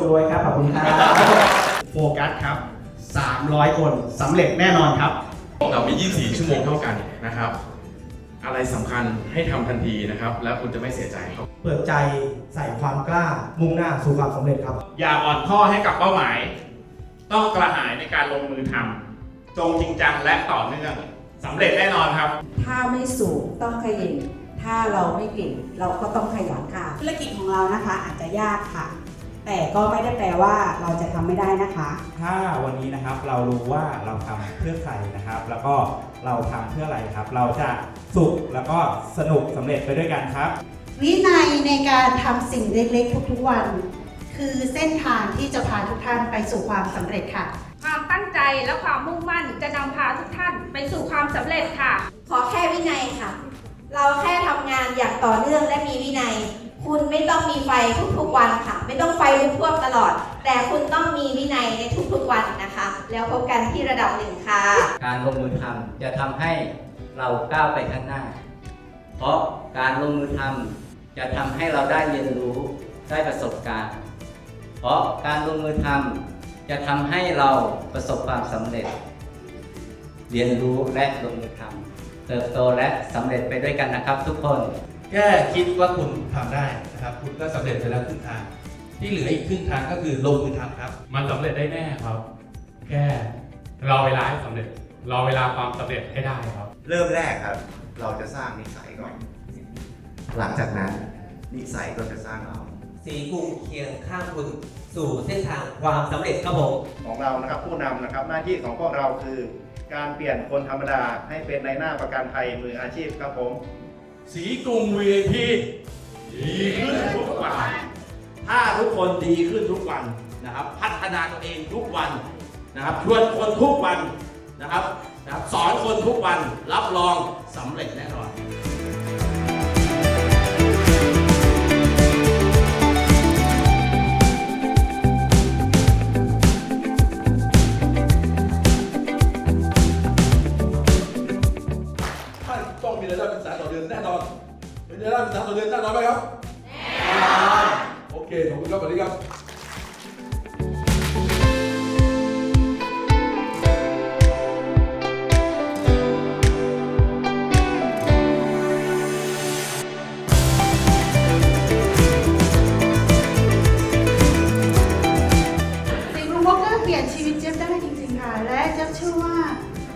ครับโอมครับจงรวยครับขอบคุณครับโฟกัสครับ 300 คนสำเร็จแน่นอนครับเรามี 24 ชั่วโมงเท่ากันนะครับ อะไรสำคัญให้ทำทันทีนะครับ แล้วคุณจะไม่เสียใจครับ เปิดใจใส่ความกล้ามุ่งหน้าสู่ความสำเร็จครับ อย่าอ่อนข้อให้กับเป้าหมาย ต้องกระหายในการลงมือทำจงจริงจังและต่อเนื่องสำเร็จแน่นอนครับ ถ้าไม่สูงต้องขยันถ้าเราไม่เก่งเราก็ต้องขยันค่ะ ธุรกิจของเรานะคะอาจจะยากค่ะ แต่ก็ไม่ได้แปลว่าเราจะทำไม่ได้นะคะ ถ้าวันนี้นะครับเรารู้ว่าเราทำเพื่อใครนะครับ แล้วก็เราทำเพื่ออะไรครับ เราจะสุขแล้วก็สนุกสำเร็จไปด้วยกันครับ วินัยในการทำสิ่งเล็กๆ ทุกๆวัน คือเส้นทางที่จะพาทุกท่านไปสู่ความสำเร็จค่ะ ความตั้งใจและความมุ่งมั่นจะนำพาทุกท่านไปสู่ความสำเร็จค่ะ ขอแค่วินัยค่ะ เราแค่ทำงานอย่างต่อเนื่องและมีวินัย คุณไม่ต้องมีไฟทุกๆวันค่ะ ไม่ต้องไฟลุกท่วมตลอด แต่คุณต้องมีวินัยในทุกๆวันนะคะ แล้วพบกันที่ระดับหนึ่งค่ะ การลงมือทำจะทำให้เราก้าวไปข้างหน้า เพราะการลงมือทำจะทำให้เราได้เรียนรู้ได้ประสบการณ์ เพราะการลงมือทำจะทำให้เราประสบความสำเร็จ เรียนรู้และลงมือทำเติบโตและสำเร็จไปด้วยกันนะครับทุกคน แค่คิดว่าคุณทำได้นะครับ คุณก็สำเร็จไปแล้วครึ่งทาง ที่เหลืออีกครึ่งทางก็คือลงมือทำครับ มันสำเร็จได้แน่ครับ แค่รอเวลาให้สำเร็จรอเวลาความสำเร็จให้ได้ครับ เริ่มแรกครับ เราจะสร้างนิสัยก่อน หลังจากนั้นนิสัยก็จะสร้างเราสีกรุงเคียงข้างคุณสู่เส้นทางความสำเร็จครับผมของเรานะครับผู้นำนะครับหน้าที่ของพวกเราคือ การเปลี่ยนคนธรรมดาให้เป็นในหน้าประกันภัยมืออาชีพครับผม สีกรุง VIP ดีขึ้นทุกวัน ถ้าทุกคนดีขึ้นทุกวันนะครับ พัฒนาตัวเองทุกวันนะครับ ชวนคนทุกวันนะครับนะครับ สอนคนทุกวัน รับรองสำเร็จแน่นอน เป็นรายได้เป็นแสนต่อเดือนแน่นอนไหมครับโอเคขอบคุณครับสวัสดีครับสีกรุงวอลเกอร์เปลี่ยนชีวิตเจี๊ยบได้จริงๆค่ะ และเจี๊ยบเชื่อว่า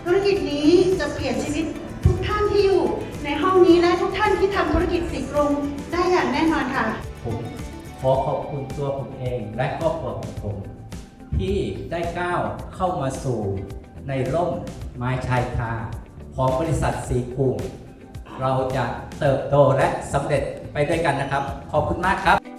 ธุรกิจนี้จะเปลี่ยนชีวิตทุกท่านที่อยู่ ในห้องนี้และทุกท่านที่ทำธุรกิจสีกรุงได้อย่างแน่นอนค่ะ ผมขอขอบคุณตัวผมเองและครอบครัวของผม ที่ได้ก้าวเข้ามาสู่ในร่มไม้ชายคาของบริษัทสีกรุงเราจะเติบโตและสำเร็จไปด้วยกันนะครับ ขอบคุณมากครับ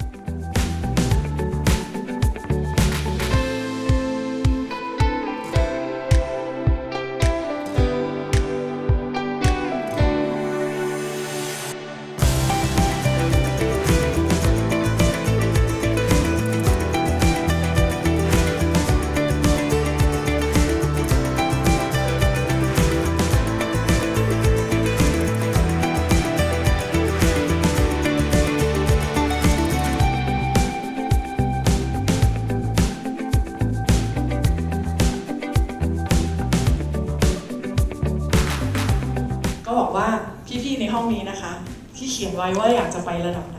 พี่ๆในห้องนี้นะคะ ที่เขียนไว้ว่าอยากจะไประดับไหน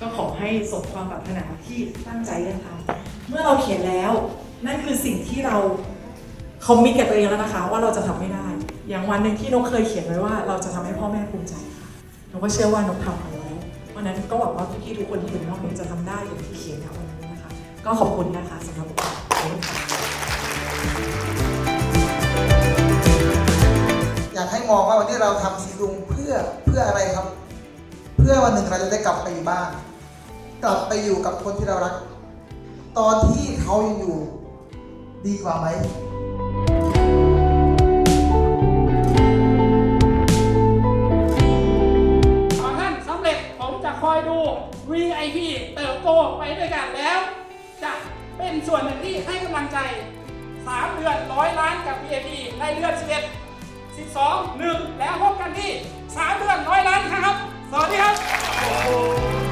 ก็ขอให้สมความปรารถนาที่ตั้งใจได้ทำเมื่อเราเขียนแล้ว นั่นคือสิ่งที่เราคอมมิตกับตัวเองแล้วนะคะ ว่าเราจะทำไม่ได้ อย่างวันหนึ่งที่นกเคยเขียนไว้ว่า เราจะทำให้พ่อแม่ภูมิใจค่ะนกก็เชื่อว่านกทำไปแล้วเพราะนั้นก็หวังว่าพี่ๆทุกคนที่อยู่ในห้องนี้จะทำได้อย่างที่เขียนในวันนี้นะคะ ก็ขอบคุณนะคะสำหรับโอกาสากให้มองว่าวันที่เราทำสีรุงเพื่อเพื่ออะไรครับ เพื่อวันหนึ่งเราจะได้กลับไปอยู่บ้าน กลับไปอยู่กับคนที่เรารัก ตอนที่เขายังอยู่ดีกว่าไหมขอท่านสำเร็จผมจะคอยดู VIP เติบโตไปด้วยกันแล้ว จะเป็นส่วนหนึ่งที่ให้กำลังใจ 3 เดือนร้อยล้านกับ VIP ในเดือน11 12 1 แล้วพบกันที่ 3 เดือนน้อยล้านครับ สวัสดีครับ